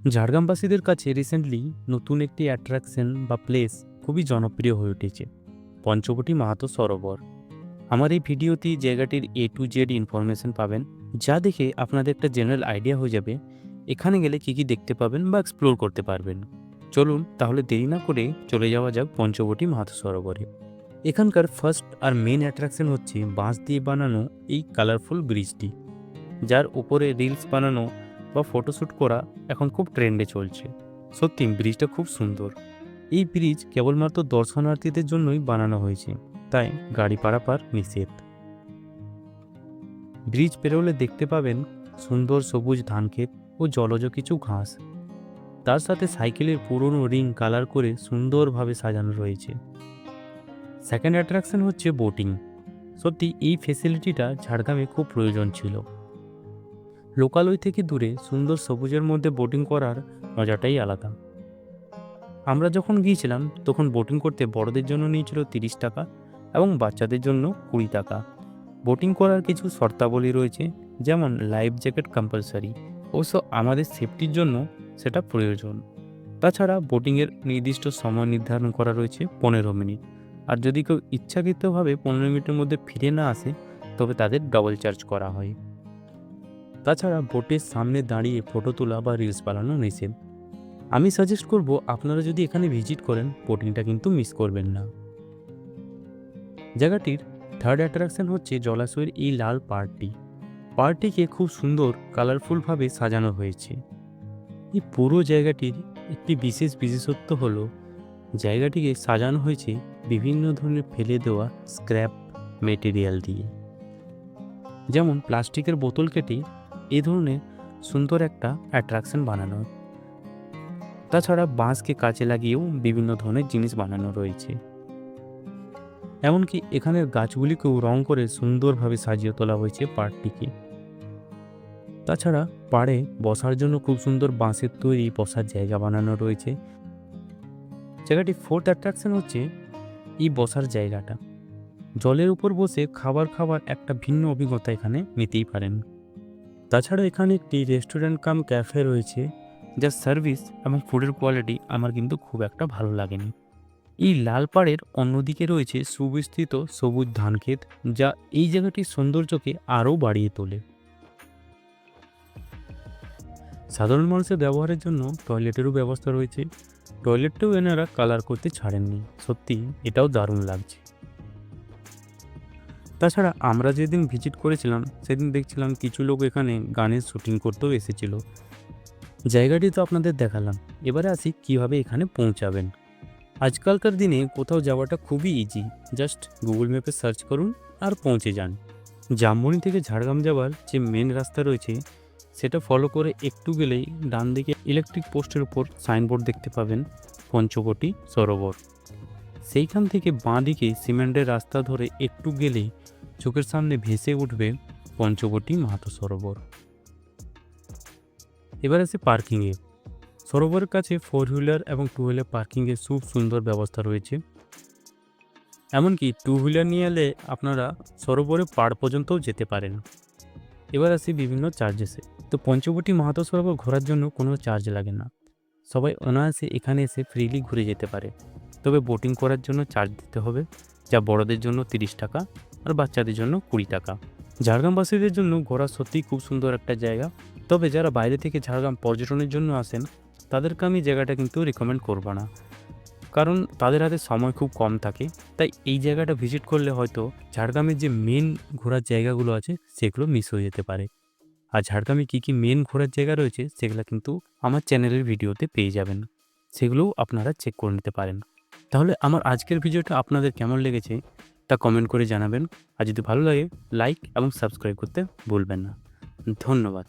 ঝাড়গ্রামবাসীদের কাছে রিসেন্টলি নতুন একটি অ্যাট্রাকশন বা প্লেস খুবই জনপ্রিয় হয়ে উঠেছে, পঞ্চবটি মাহাতো সরোবর। আমার এই ভিডিওতে জায়গাটির এ টু জেড ইনফরমেশন পাবেন, যা দেখে আপনাদের একটা জেনারেল আইডিয়া হয়ে যাবে, এখানে গেলে কি কি দেখতে পাবেন বা এক্সপ্লোর করতে পারবেন। চলুন তাহলে দেরি না করে চলে যাওয়া যাক পঞ্চবটি মাহাতো সরোবরে। এখানকার ফার্স্ট আর মেন অ্যাট্রাকশন হচ্ছে বাঁশ দিয়ে বানানো এই কালারফুল ব্রিজটি যার উপরে রিলস বানানো বা ফটোশ্যুট করা এখন খুব ট্রেন্ডে চলছে। সত্যি, ব্রিজটা খুব সুন্দর। এই ব্রিজ কেবলমাত্র দর্শনার্থীদের জন্যই বানানো হয়েছে, তাই গাড়ি পারাপার নিষেধ। ব্রিজ পেরোলে দেখতে পাবেন সুন্দর সবুজ ধানক্ষেত ও জলজ কিছু ঘাস। তার সাথে সাইকেলের পুরনো রিং কালার করে সুন্দরভাবে সাজানো রয়েছে। সেকেন্ড অ্যাট্রাকশন হচ্ছে বোটিং। সত্যি, এই ফেসিলিটিটা ঝাড়গ্রামে খুব প্রয়োজন ছিল। লোকালয় থেকে দূরে সুন্দর সবুজের মধ্যে বোটিং করার মজাটাই আলাদা। আমরা যখন গিয়েছিলাম, তখন বোটিং করতে বড়দের জন্য নিয়েছিল তিরিশ টাকা এবং বাচ্চাদের জন্য কুড়ি টাকা। বোটিং করার কিছু শর্তাবলী রয়েছে, যেমন লাইফ জ্যাকেট কম্পালসারি অবশ্য আমাদের সেফটির জন্য সেটা প্রয়োজন। তাছাড়া বোটিংয়ের নির্দিষ্ট সময় নির্ধারণ করা রয়েছে পনেরো মিনিট। আর যদি কেউ ইচ্ছাকৃতভাবে পনেরো মিনিটের মধ্যে ফিরে না আসে, তবে তাদের ডবল চার্জ করা হয়। তাছাড়া বোটের সামনে দাঁড়িয়ে ফটো তোলা বা রিলস বানানো নিষেধ। আমি সাজেস্ট করব আপনারা যদি এখানে ভিজিট করেন বোটিংটা কিন্তু মিস করবেন না। জায়গাটির থার্ড অ্যাট্রাকশন হচ্ছে জলাশয়ের এই লাল পার্কটি পার্কটিকে খুব সুন্দর কালারফুলভাবে সাজানো হয়েছে। এই পুরো জায়গাটির একটি বিশেষ বিশেষত্ব হল, জায়গাটিকে সাজানো হয়েছে বিভিন্ন ধরনের ফেলে দেওয়া স্ক্র্যাপ মেটেরিয়াল দিয়ে। যেমন প্লাস্টিকের বোতল কেটে এই ধরনের সুন্দর একটা অ্যাট্রাকশন বানানো। তাছাড়া বাঁশকে কাজে লাগিয়েও বিভিন্ন ধরনের জিনিস বানানো রয়েছে। এমনকি এখানের গাছগুলিকেও রং করে সুন্দরভাবে সাজিয়ে তোলা হয়েছে পাড়টিকে। তাছাড়া পাড়ে বসার জন্য খুব সুন্দর বাঁশের তৈরি বসার জায়গা বানানো রয়েছে। জায়গাটি ফোর্থ অ্যাট্রাকশন হচ্ছে এই বসার জায়গাটা। জলের উপর বসে খাবার খাবার একটা ভিন্ন অভিজ্ঞতা এখানে নিতেই পারেন। তাছাড়া এখানে একটি রেস্টুরেন্ট কাম ক্যাফে রয়েছে, যার সার্ভিস এবং ফুডের কোয়ালিটি আমার কিন্তু খুব একটা ভালো লাগেনি। এই লালপাড়ের অন্যদিকে রয়েছে সুবিস্তৃত সবুজ ধানক্ষেত যা এই জায়গাটির সৌন্দর্যকে আরও বাড়িয়ে তোলে। সাধারণ মানুষের ব্যবহারের জন্য টয়লেটেরও ব্যবস্থা রয়েছে। টয়লেটটাও এনারা কালার করতে ছাড়েননি। সত্যি, এটাও দারুণ লাগছে। তাছাড়া আমরা যেদিন ভিজিট করেছিলাম, সেদিন দেখছিলাম কিছু লোক এখানে গানের শুটিং করতেও এসেছিল। জায়গাটি তো আপনাদের দেখালাম। এবারে আসি কীভাবে এখানে পৌঁছাবেন। আজকালকার দিনে কোথাও যাওয়াটা খুবই ইজি জাস্ট গুগল ম্যাপে সার্চ করুন আর পৌঁছে যান। জামবনি থেকে ঝাড়গ্রাম যাওয়ার যে মেন রাস্তা রয়েছে, সেটা ফলো করে একটু গেলেই ডান দিকে ইলেকট্রিক পোস্টের উপর সাইনবোর্ড দেখতে পাবেন, পঞ্চবটি সরোবর। সেইখান থেকে বাঁ দিকে সিমেন্টের রাস্তা ধরে একটু গেলেই চোখের সামনে ভেসে উঠবে পঞ্চবটি মাহাতো সরোবর। এবার আছে পার্কিংয়ে। সরোবরের কাছে ফোর হুইলার এবং টু হুইলার পার্কিংয়ের খুব সুন্দর ব্যবস্থা রয়েছে। এমনকি টু হুইলার নিয়ে এলে আপনারা সরোবরে পাড় পর্যন্তও যেতে পারেন। এবার আসি বিভিন্ন চার্জেসে। তো পঞ্চবটি মাহাতো সরোবর ঘোরার জন্য কোনো চার্জ লাগে না। সবাই অনায়াসে এখানে এসে ফ্রিলি ঘুরে যেতে পারে। তবে বোটিং করার জন্য চার্জ দিতে হবে, যা বড়দের জন্য তিরিশ টাকা আর বাচ্চাদের জন্য কুড়ি টাকা। ঝাড়গ্রামবাসীদের জন্য ঘোরা সত্যিই খুব সুন্দর একটা জায়গা, তবে যারা বাইরে থেকে ঝাড়গ্রাম পর্যটনের জন্য আসেন, তাদেরকে আমি জায়গাটা কিন্তু রেকমেন্ড করব না। কারণ তাদের হাতে সময় খুব কম থাকে, তাই এই জায়গাটা ভিজিট করলে হয়তো ঝাড়গ্রামের যে মেন ঘোরার জায়গাগুলো আছে, সেগুলো মিস হয়ে যেতে পারে। আর ঝাড়গ্রামে কী কী মেন ঘোরার জায়গা রয়েছে, সেগুলো কিন্তু আমার চ্যানেলের ভিডিওতে পেয়ে যাবেন। সেগুলোও আপনারা চেক করে নিতে পারেন। তাহলে আমার আজকের ভিডিওটা আপনাদের কেমন লেগেছে তা কমেন্ট করে জানাবেন। আর যদি ভালো লাগে লাইক এবং সাবস্ক্রাইব করতে ভুলবেন না। ধন্যবাদ।